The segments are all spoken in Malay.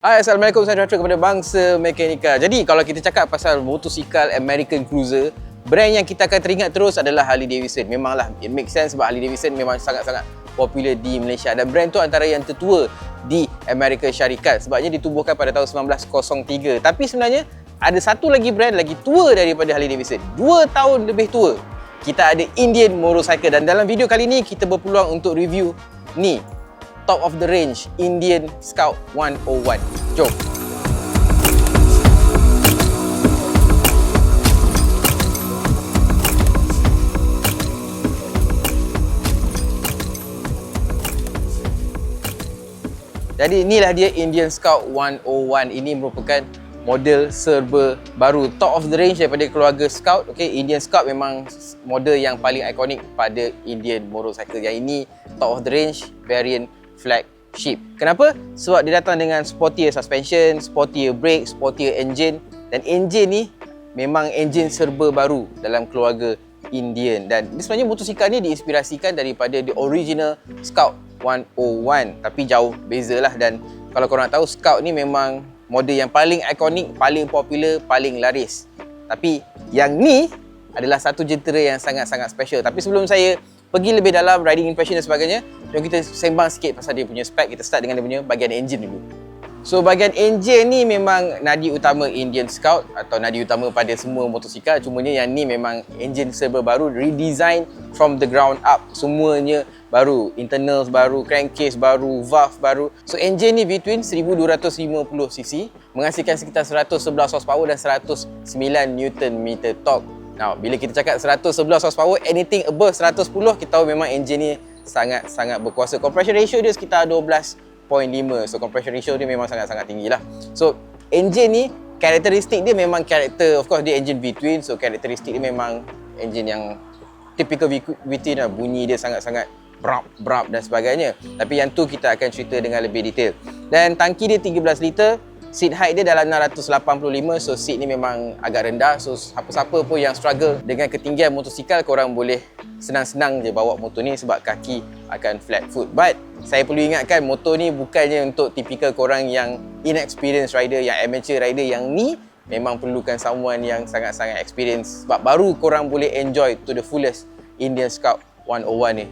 Hai, Assalamualaikum. Saya Ratra kepada Bangsa Mekanika. Jadi, kalau kita cakap pasal motosikal American Cruiser, brand yang kita akan teringat terus adalah Harley Davidson. Memanglah, it makes sense sebab Harley Davidson memang sangat-sangat popular di Malaysia. Dan brand tu antara yang tertua di Amerika Syarikat. Sebabnya ditubuhkan pada tahun 1903. Tapi sebenarnya, ada satu lagi brand lagi tua daripada Harley Davidson. Dua tahun lebih tua. Kita ada Indian Motorcycle. Dan dalam video kali ni, kita berpeluang untuk review ni top of the range Indian Scout 101. Jom. Jadi inilah dia Indian Scout 101. Ini merupakan model serba baru. Top of the range daripada keluarga Scout. Okay, Indian Scout memang model yang paling ikonik pada Indian motorcycle. Yang ini top of the range variant flagship. Kenapa? Sebab dia datang dengan sportier suspension, sportier brake, sportier engine dan engine ni memang engine serba baru dalam keluarga Indian dan sebenarnya motosikal ni diinspirasikan daripada the original Scout 101 tapi jauh bezalah dan kalau korang tahu Scout ni memang model yang paling ikonik, paling popular, paling laris. Tapi yang ni adalah satu jentera yang sangat-sangat special. Tapi sebelum saya pergi lebih dalam riding impression dan sebagainya, jom kita sembang sikit pasal dia punya spek. Kita start dengan dia punya bahagian engine dulu. So bahagian engine ni memang nadi utama Indian Scout atau nadi utama pada semua motosikal. Cumanya yang ni memang engine serba baru, redesign from the ground up. Semuanya baru, internals baru, crankcase baru, valve baru. So engine ni between 1250cc menghasilkan sekitar 111 horsepower dan 109 Nm torque. Now, bila kita cakap 111 horsepower, anything above 110 kita tahu memang engine ni sangat-sangat berkuasa. Compression ratio dia sekitar 12 0.5 so compression ratio dia memang sangat-sangat tinggi lah. So engine ni karakteristik dia memang karakter of course dia engine V-twin. So karakteristik dia memang engine yang typical V-twin lah. Bunyi dia sangat-sangat brap brap dan sebagainya. Tapi yang tu kita akan cerita dengan lebih detail. Dan tangki dia 13 liter seat height dia dalam 685 so seat ni memang agak rendah. So siapa-siapa pun yang struggle dengan ketinggian motosikal korang boleh senang-senang je bawa motor ni sebab kaki akan flat foot. But saya perlu ingatkan motor ni bukannya untuk tipikal korang yang inexperienced rider yang amateur rider yang ni. Memang perlukan someone yang sangat-sangat experienced. Sebab baru korang boleh enjoy to the fullest Indian Scout 101 ni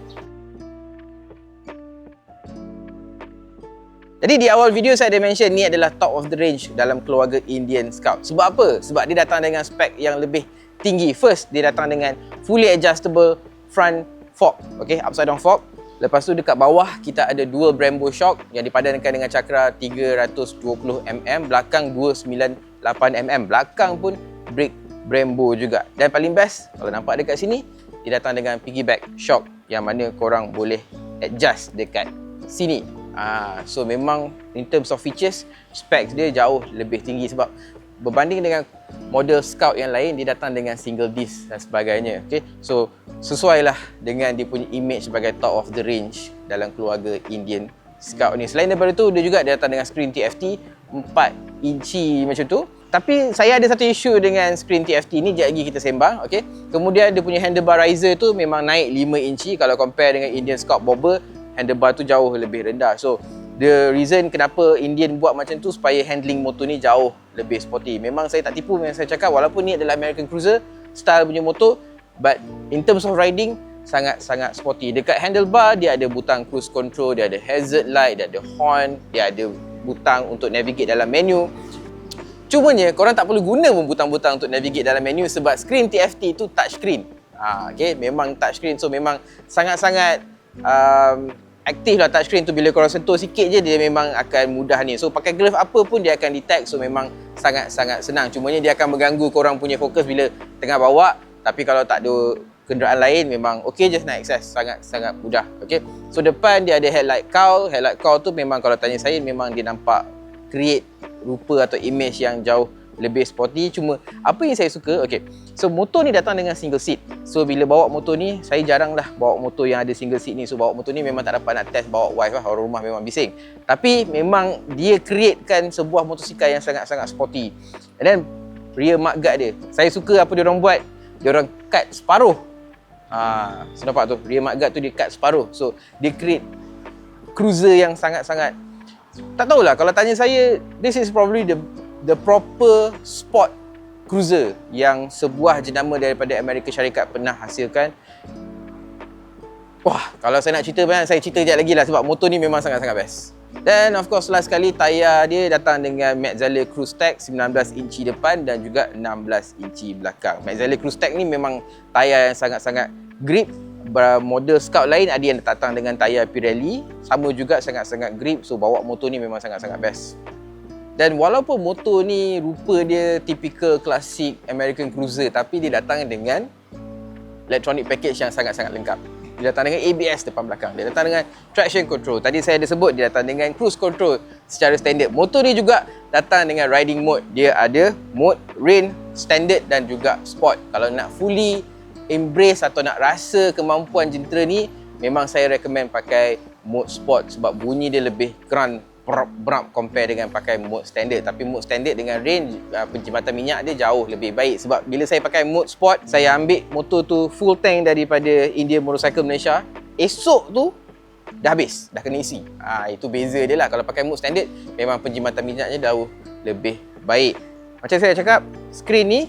Jadi di awal video saya ada mention ni adalah top of the range dalam keluarga Indian Scout. Sebab apa? Sebab dia datang dengan spek yang lebih tinggi. First, dia datang dengan fully adjustable front fork. Okay, upside down fork. Lepas tu dekat bawah kita ada dual Brembo shock yang dipadankan dengan cakra 320mm, belakang 298mm. Belakang pun brake Brembo juga. Dan paling best, kalau nampak dekat sini, dia datang dengan piggyback shock yang mana korang boleh adjust dekat sini Ah, so memang in terms of features, specs dia jauh lebih tinggi sebab berbanding dengan model Scout yang lain dia datang dengan single disc dan sebagainya. Okay, so sesuailah dengan dia punya image sebagai top of the range dalam keluarga Indian Scout ni. Selain daripada tu dia juga datang dengan screen TFT 4 inci macam tu. Tapi saya ada satu isu dengan screen TFT ni, sekejap lagi kita sembang, okay? Kemudian dia punya handlebar riser tu memang naik 5 inci kalau compare dengan Indian Scout Bobber handlebar tu jauh lebih rendah. So the reason kenapa Indian buat macam tu supaya handling motor ni jauh lebih sporty. Memang saya tak tipu yang saya cakap walaupun ni adalah American Cruiser style punya motor but in terms of riding sangat-sangat sporty. Dekat handlebar dia ada butang cruise control, dia ada hazard light, dia ada horn, dia ada butang untuk navigate dalam menu. Cumanya korang tak perlu guna pun butang-butang untuk navigate dalam menu sebab screen TFT tu touch screen. Ha, okay, memang touch screen so memang sangat-sangat um, aktif lah touchscreen tu bila korang sentuh sikit je dia memang akan mudah ni. So pakai glove apa pun dia akan detect so memang sangat-sangat senang. Cumanya dia akan mengganggu korang punya fokus bila tengah bawa tapi kalau tak ada kenderaan lain memang okey je nak access sangat-sangat mudah. Okey. So depan dia ada headlight cowl. Headlight cowl tu memang kalau tanya saya memang dia nampak create rupa atau image yang jauh lebih sporty cuma apa yang saya suka okey so motor ni datang dengan single seat. So bila bawa motor ni saya jarang lah bawa motor yang ada single seat ni. So bawa motor ni memang tak dapat nak test bawa wife lah. Orang rumah memang bising. Tapi memang dia createkan sebuah motosikal yang sangat-sangat sporty. And then rear mudguard dia. Saya suka apa dia orang buat. Dia orang cut separuh. Ha so nampak tu. Rear mudguard tu dia cut separuh. So dia create cruiser yang sangat-sangat. Tak tahulah. Kalau tanya saya this is probably the the proper sport cruiser yang sebuah jenama daripada Amerika Syarikat pernah hasilkan Wah, kalau saya nak cerita banyak, saya cerita sekejap lagi lah sebab motor ni memang sangat-sangat best. Dan of course last sekali tayar dia datang dengan Metzeler Cruise Tech 19 inci depan dan juga 16 inci belakang. Metzeler Cruise Tech ni memang tayar yang sangat-sangat grip. Model Scout lain ada yang datang dengan tayar Pirelli. Sama juga sangat-sangat grip. So bawa motor ni memang sangat-sangat best. Dan walaupun motor ni rupa dia typical klasik American Cruiser tapi dia datang dengan electronic package yang sangat-sangat lengkap. Dia datang dengan ABS depan belakang. Dia datang dengan traction control. Tadi saya ada sebut dia datang dengan cruise control secara standard. Motor ni juga datang dengan riding mode. Dia ada mode rain, standard dan juga sport. Kalau nak fully embrace atau nak rasa kemampuan jentera ni, memang saya recommend pakai mode sport sebab bunyi dia lebih grand berap compare dengan pakai mode standard. Tapi mode standard dengan range uh, penjimatan minyak dia jauh lebih baik. Sebab bila saya pakai mode sport saya ambil motor tu full tank daripada India Motorcycle Malaysia. Esok tu dah habis. Dah kena isi. Ha, itu beza dia lah. Kalau pakai mode standard memang penjimatan minyaknya jauh lebih baik. Macam saya cakap screen ni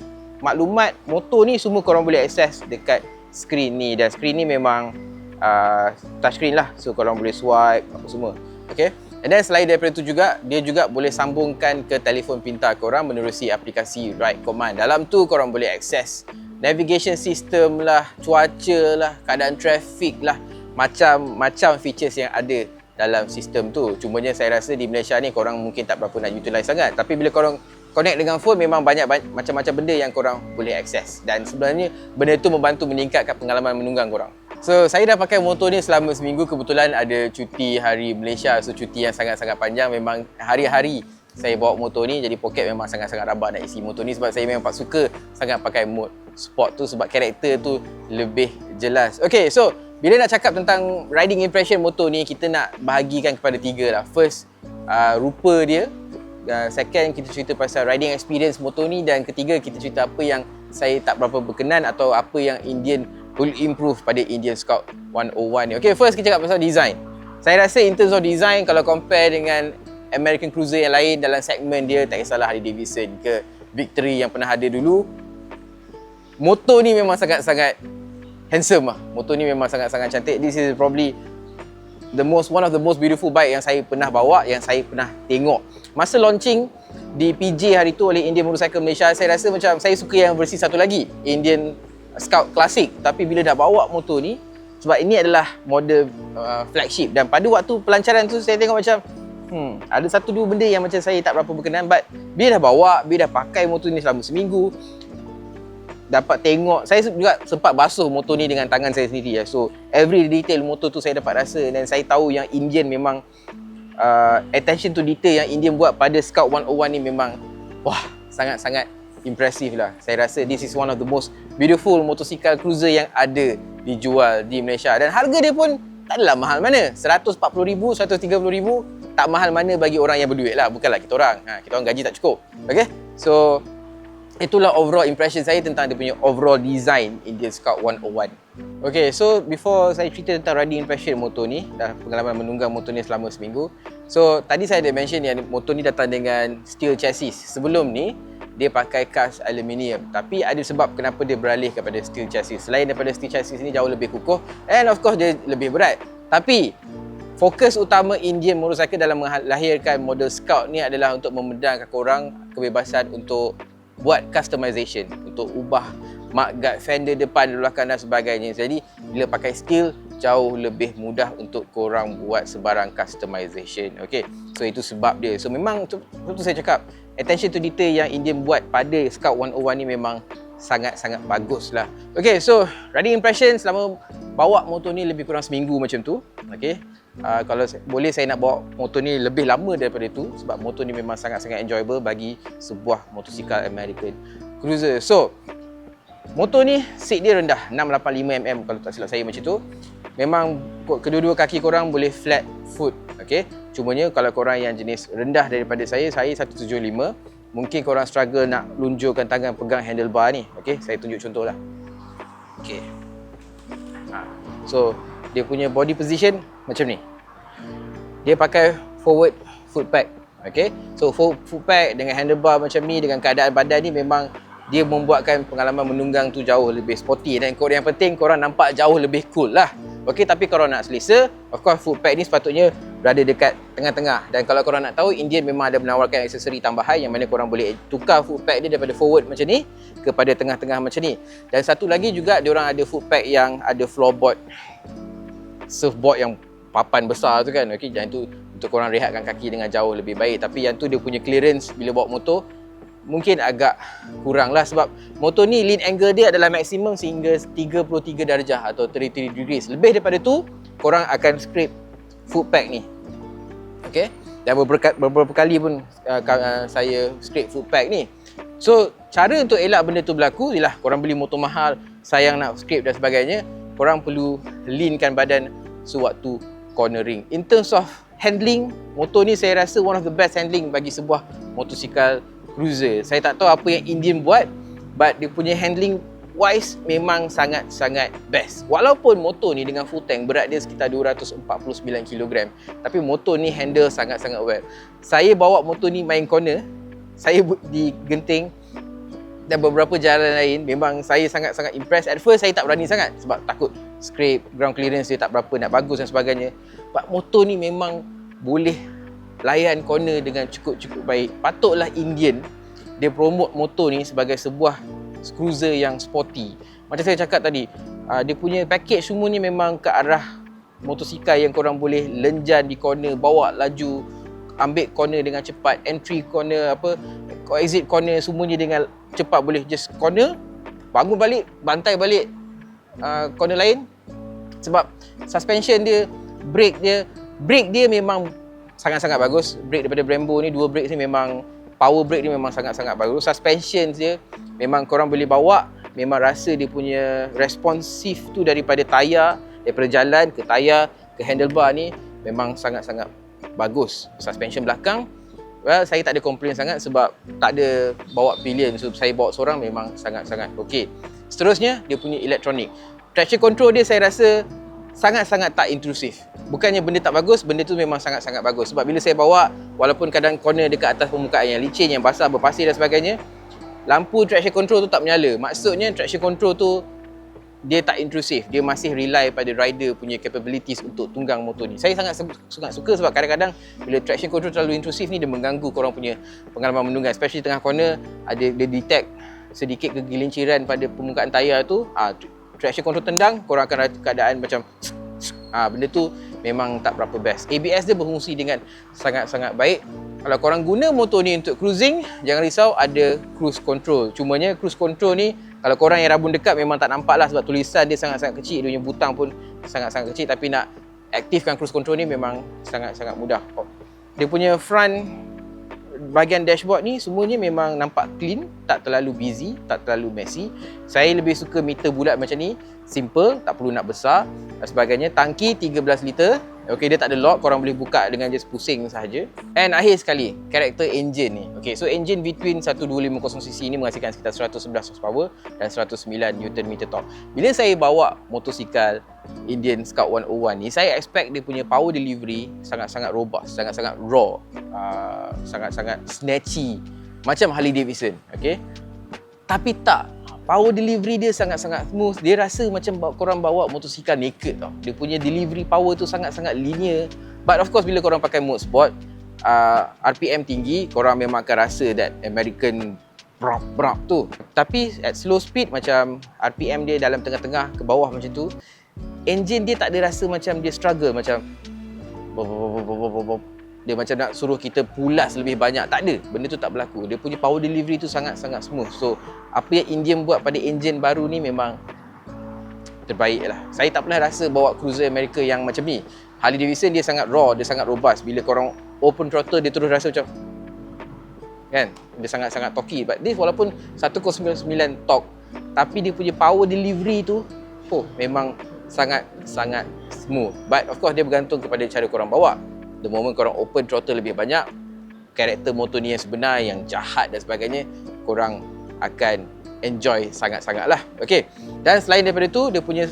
maklumat motor ni semua korang boleh akses dekat screen ni. Dan screen ni memang uh, touch screen lah. So korang boleh swipe apa semua. Okay And then selain daripada itu juga, dia juga boleh sambungkan ke telefon pintar korang menerusi aplikasi Ride Command. Dalam tu korang boleh akses navigation system lah, cuaca lah, keadaan traffic lah, macam-macam features yang ada dalam sistem tu. Cumanya saya rasa di Malaysia ni korang mungkin tak berapa nak utilize sangat. Tapi bila korang connect dengan phone memang banyak, banyak macam-macam benda yang korang boleh akses. Dan sebenarnya benda tu membantu meningkatkan pengalaman menunggang korang. So saya dah pakai motor ni selama seminggu. Kebetulan ada cuti hari Malaysia. So cuti yang sangat-sangat panjang. Memang hari-hari saya bawa motor ni jadi poket memang sangat-sangat rabak nak isi motor ni. Sebab saya memang suka sangat pakai mode sport tu. Sebab karakter tu lebih jelas. Okay so bila nak cakap tentang riding impression motor ni kita nak bahagikan kepada tiga lah. First uh, rupa dia. Uh, second kita cerita pasal riding experience motor ni. Dan ketiga kita cerita apa yang saya tak berapa berkenan atau apa yang Indian will improve pada Indian Scout 101 ni. Okay, first kita cakap pasal design. Saya rasa in terms of design, kalau compare dengan American Cruiser yang lain dalam segmen dia, tak kisahlah Harley Davidson ke Victory yang pernah ada dulu, motor ni memang sangat-sangat handsome lah. Motor ni memang sangat-sangat cantik. This is probably the most one of the most beautiful bike yang saya pernah bawa, yang saya pernah tengok. Masa launching di PJ hari tu oleh Indian Motorcycle Malaysia, saya rasa macam saya suka yang versi satu lagi, Indian Scout Classic tapi bila dah bawa motor ni sebab ini adalah model uh, flagship dan pada waktu pelancaran tu saya tengok macam hmm ada satu dua benda yang macam saya tak berapa berkenan but bila dah bawa bila dah pakai motor ni selama seminggu dapat tengok saya juga sempat basuh motor ni dengan tangan saya sendiri ya. so every detail motor tu saya dapat rasa dan saya tahu yang Indian memang uh, attention to detail yang Indian buat pada Scout 101 ni memang wah sangat-sangat impressive lah. Saya rasa this is one of the most beautiful motosikal cruiser yang ada dijual di Malaysia. Dan harga dia pun tak adalah mahal mana. RM140,000, RM130,000 tak mahal mana bagi orang yang berduit lah. Bukanlah kita orang. Ha, kita orang gaji tak cukup. Okay? So, itulah overall impression saya tentang dia punya overall design Indian Scout 101. Okay, so before saya cerita tentang riding impression motor ni, dah pengalaman menunggang motor ni selama seminggu. So, tadi saya ada mention yang motor ni datang dengan steel chassis. Sebelum ni, dia pakai cast aluminium. Tapi ada sebab kenapa dia beralih kepada steel chassis. Selain daripada steel chassis ni jauh lebih kukuh and of course dia lebih berat. Tapi fokus utama Indian Motorcycle dalam melahirkan model Scout ni adalah untuk memedangkan korang kebebasan untuk buat customization untuk ubah mudguard fender depan belakang dan sebagainya. Jadi bila pakai steel jauh lebih mudah untuk korang buat sebarang customization. Okay so itu sebab dia. So memang tu, tu saya cakap attention to detail yang Indian buat pada Scout 101 ni memang sangat-sangat bagus lah. Okay, so riding impression selama bawa motor ni lebih kurang seminggu macam tu. Okay, uh, kalau boleh saya nak bawa motor ni lebih lama daripada itu sebab motor ni memang sangat-sangat enjoyable bagi sebuah motosikal American Cruiser. So, motor ni seat dia rendah 685mm kalau tak silap saya macam tu. Memang kedua-dua kaki korang boleh flat foot. Okay, Cumanya kalau korang yang jenis rendah daripada saya, saya 175. Mungkin korang struggle nak lunjurkan tangan pegang handlebar ni. Okay, saya tunjuk contoh lah. Okay. Ha. So, dia punya body position macam ni. Dia pakai forward foot pack. Okay, so foot, foot pack dengan handlebar macam ni dengan keadaan badan ni memang dia membuatkan pengalaman menunggang tu jauh lebih sporty dan yang penting korang nampak jauh lebih cool lah. Okay, tapi kalau nak selesa, of course foot pack ni sepatutnya berada dekat tengah-tengah. Dan kalau korang nak tahu, Indian memang ada menawarkan aksesori tambahan yang mana korang boleh tukar foot pack dia daripada forward macam ni kepada tengah-tengah macam ni. Dan satu lagi juga, dia orang ada foot pack yang ada floorboard surfboard yang papan besar tu kan. Okay, yang tu untuk korang rehatkan kaki dengan jauh lebih baik. Tapi yang tu dia punya clearance bila bawa motor mungkin agak kurang lah sebab motor ni lean angle dia adalah maksimum sehingga 33 darjah atau 33 degrees. Lebih daripada tu, korang akan scrape foot pack ni. Okay. Dan beberapa, beberapa kali pun uh, uh, saya scrape foot pack ni. So, cara untuk elak benda tu berlaku ialah korang beli motor mahal, sayang nak scrape dan sebagainya, korang perlu leankan badan sewaktu cornering. In terms of handling, motor ni saya rasa one of the best handling bagi sebuah motosikal cruiser. Saya tak tahu apa yang Indian buat but dia punya handling wise memang sangat-sangat best. Walaupun motor ni dengan full tank berat dia sekitar 249 kg tapi motor ni handle sangat-sangat well. Saya bawa motor ni main corner, saya di Genting dan beberapa jalan lain memang saya sangat-sangat impress. At first saya tak berani sangat sebab takut scrape, ground clearance dia tak berapa nak bagus dan sebagainya. But motor ni memang boleh layan corner dengan cukup-cukup baik. Patutlah Indian dia promote motor ni sebagai sebuah cruiser yang sporty. Macam saya cakap tadi, uh, dia punya package semua ni memang ke arah motosikal yang korang boleh lenjan di corner, bawa laju, ambil corner dengan cepat, entry corner apa, exit corner semuanya dengan cepat boleh just corner, bangun balik, bantai balik uh, corner lain. Sebab suspension dia, brake dia, brake dia memang sangat-sangat bagus. Brake daripada Brembo ni, dua brake ni memang power brake ni memang sangat-sangat bagus. Suspension dia memang korang boleh bawa, memang rasa dia punya responsif tu daripada tayar, daripada jalan ke tayar ke handlebar ni memang sangat-sangat bagus. Suspension belakang Well, saya tak ada komplain sangat sebab tak ada bawa pilihan. So, saya bawa seorang memang sangat-sangat okey. Seterusnya, dia punya elektronik. Traction control dia saya rasa sangat-sangat tak intrusif. Bukannya benda tak bagus, benda tu memang sangat-sangat bagus. Sebab bila saya bawa, walaupun kadang corner dekat atas permukaan yang licin, yang basah, berpasir dan sebagainya, lampu traction control tu tak menyala. Maksudnya traction control tu dia tak intrusif. Dia masih rely pada rider punya capabilities untuk tunggang motor ni. Saya sangat sangat suka sebab kadang-kadang bila traction control terlalu intrusif ni dia mengganggu korang punya pengalaman menunggang. Especially tengah corner, ada dia detect sedikit kegelinciran pada permukaan tayar tu, ah, traction control tendang, korang akan rasa keadaan macam ha, benda tu memang tak berapa best. ABS dia berfungsi dengan sangat-sangat baik. Kalau korang guna motor ni untuk cruising, jangan risau ada cruise control. Cumanya cruise control ni kalau korang yang rabun dekat memang tak nampak lah sebab tulisan dia sangat-sangat kecil. Dia punya butang pun sangat-sangat kecil tapi nak aktifkan cruise control ni memang sangat-sangat mudah. Dia punya front bahagian dashboard ni semuanya memang nampak clean, tak terlalu busy, tak terlalu messy. Saya lebih suka meter bulat macam ni, simple, tak perlu nak besar dan sebagainya. Tangki 13 liter. Okey, dia tak ada lock, korang boleh buka dengan just pusing sahaja. And akhir sekali, karakter engine ni. Okey, so engine between 1250cc ni menghasilkan sekitar 111 horsepower dan 109 Nm torque. Bila saya bawa motosikal Indian Scout 101 ni, saya expect dia punya power delivery sangat-sangat robust, sangat-sangat raw, uh, sangat-sangat snatchy macam Harley Davidson, okey. Tapi tak, power delivery dia sangat-sangat smooth. Dia rasa macam korang bawa motosikal naked tau. Dia punya delivery power tu sangat-sangat linear. But of course bila korang pakai mode sport, uh, RPM tinggi, korang memang akan rasa that American brap brap tu. Tapi at slow speed macam RPM dia dalam tengah-tengah ke bawah macam tu, engine dia tak ada rasa macam dia struggle macam dia macam nak suruh kita pulas lebih banyak. Tak ada. Benda tu tak berlaku. Dia punya power delivery tu sangat-sangat smooth. So, apa yang Indian buat pada engine baru ni memang terbaik lah. Saya tak pernah rasa bawa cruiser Amerika yang macam ni. Harley Davidson dia sangat raw, dia sangat robust. Bila korang open throttle, dia terus rasa macam kan? Dia sangat-sangat torquey. But this walaupun 109 torque, tapi dia punya power delivery tu, oh memang sangat-sangat smooth. But of course dia bergantung kepada cara korang bawa the moment korang open throttle lebih banyak karakter motor ni yang sebenar yang jahat dan sebagainya korang akan enjoy sangat-sangat lah okay. dan selain daripada tu dia punya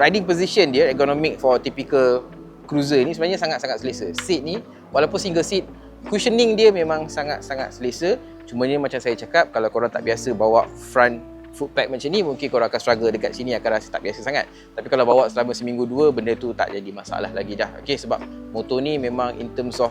riding position dia ergonomic for typical cruiser ni sebenarnya sangat-sangat selesa seat ni walaupun single seat cushioning dia memang sangat-sangat selesa. Cuma ni macam saya cakap, kalau korang tak biasa bawa front foot pack macam ni, mungkin korang akan struggle dekat sini akan rasa tak biasa sangat. Tapi kalau bawa selama seminggu dua, benda tu tak jadi masalah lagi dah. Okay, sebab motor ni memang in terms of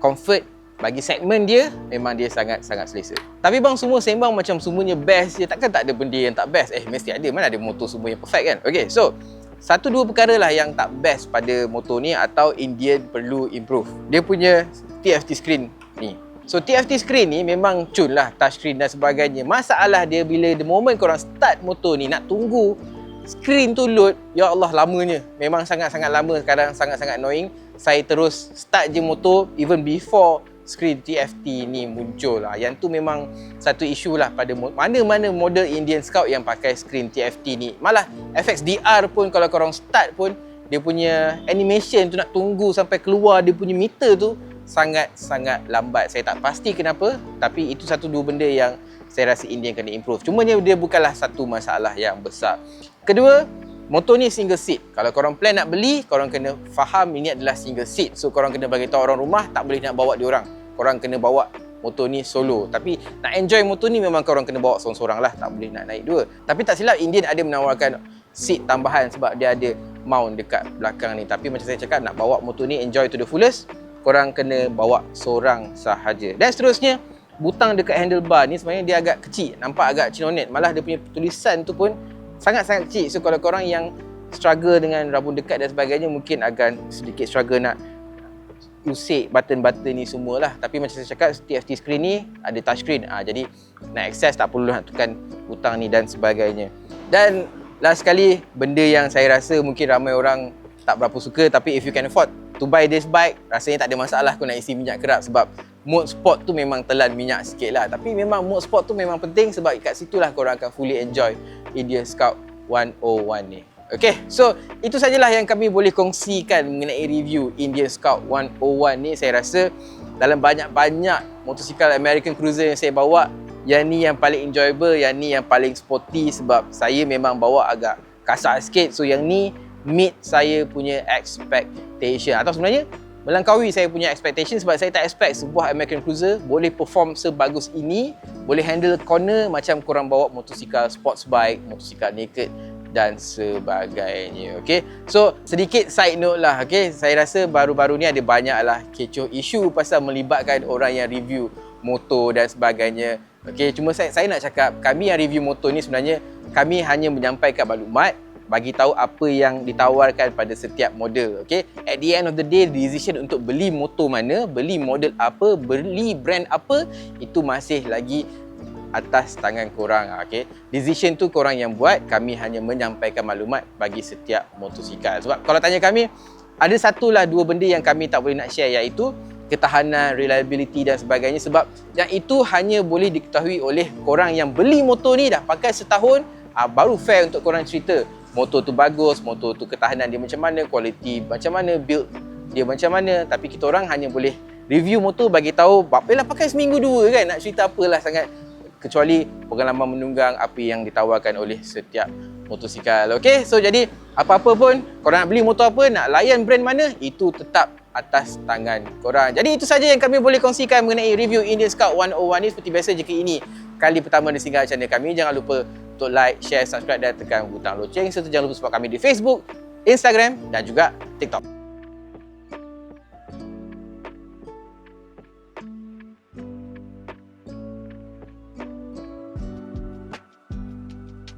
comfort, bagi segmen dia, memang dia sangat-sangat selesa. Tapi bang semua sembang macam semuanya best je. Takkan tak ada benda yang tak best? Eh, mesti ada. Mana ada motor semua yang perfect kan? Okay, so satu dua perkara lah yang tak best pada motor ni atau Indian perlu improve. Dia punya TFT screen ni. So TFT screen ni memang cun lah touchscreen dan sebagainya. Masalah dia bila the moment korang start motor ni nak tunggu screen tu load, ya Allah lamanya. Memang sangat-sangat lama sekarang sangat-sangat annoying. Saya terus start je motor even before screen TFT ni muncul lah. Yang tu memang satu isu lah pada mana-mana model Indian Scout yang pakai screen TFT ni. Malah FXDR pun kalau korang start pun dia punya animation tu nak tunggu sampai keluar dia punya meter tu sangat-sangat lambat. Saya tak pasti kenapa tapi itu satu dua benda yang saya rasa Indian kena improve. Cuma dia bukanlah satu masalah yang besar. Kedua, Motor ni single seat. Kalau korang plan nak beli, korang kena faham ini adalah single seat. So korang kena bagi tahu orang rumah tak boleh nak bawa dia orang. Korang kena bawa motor ni solo. Tapi nak enjoy motor ni memang korang kena bawa seorang-seorang lah. Tak boleh nak naik dua. Tapi tak silap Indian ada menawarkan seat tambahan sebab dia ada mount dekat belakang ni. Tapi macam saya cakap nak bawa motor ni enjoy to the fullest, korang kena bawa seorang sahaja. Dan seterusnya, butang dekat handlebar ni sebenarnya dia agak kecil. Nampak agak cinonet. Malah dia punya tulisan tu pun sangat-sangat kecil. So kalau korang yang struggle dengan rambut dekat dan sebagainya mungkin akan sedikit struggle nak usik button-button ni semualah. Tapi macam saya cakap TFT screen ni ada touch screen. Ha, jadi nak access tak perlu nak tekan butang ni dan sebagainya. Dan last sekali benda yang saya rasa mungkin ramai orang tak berapa suka tapi if you can afford to buy this bike rasanya tak ada masalah kau nak isi minyak kerap sebab mode sport tu memang telan minyak sikit lah tapi memang mode sport tu memang penting sebab kat situ lah korang akan fully enjoy India Scout 101 ni. Okay, so itu sajalah yang kami boleh kongsikan mengenai review Indian Scout 101 ni. Saya rasa dalam banyak-banyak motosikal American Cruiser yang saya bawa, yang ni yang paling enjoyable, yang ni yang paling sporty sebab saya memang bawa agak kasar sikit. So yang ni meet saya punya expectation. Atau sebenarnya melangkaui saya punya expectation sebab saya tak expect sebuah American Cruiser boleh perform sebagus ini, boleh handle corner macam korang bawa motosikal sports bike, motosikal naked dan sebagainya. Okay, so sedikit side note lah. Okay, saya rasa baru-baru ni ada banyak lah kecoh isu pasal melibatkan orang yang review motor dan sebagainya. Okay, cuma saya, saya nak cakap kami yang review motor ni sebenarnya kami hanya menyampaikan maklumat bagi tahu apa yang ditawarkan pada setiap model okey? At the end of the day decision untuk beli motor mana beli model apa beli brand apa itu masih lagi atas tangan korang okey? Decision tu korang yang buat kami hanya menyampaikan maklumat bagi setiap motosikal. Sebab kalau tanya kami ada satu lah dua benda yang kami tak boleh nak share iaitu ketahanan, reliability dan sebagainya. Sebab yang itu hanya boleh diketahui oleh korang yang beli motor ni dah pakai setahun ah, baru fair untuk korang cerita motor tu bagus, motor tu ketahanan dia macam mana, kualiti macam mana, build dia macam mana. Tapi kita orang hanya boleh review motor bagi tahu apalah pakai seminggu dua kan nak cerita apalah sangat kecuali pengalaman menunggang apa yang ditawarkan oleh setiap motosikal. Okey, so jadi apa-apa pun korang nak beli motor apa, nak layan brand mana, itu tetap atas tangan korang. Jadi itu saja yang kami boleh kongsikan mengenai review Indian Scout 101 ni seperti biasa jika ini kali pertama di singgah channel kami. Jangan lupa untuk like, share, subscribe dan tekan butang loceng serta jangan lupa support kami di Facebook, Instagram dan juga TikTok.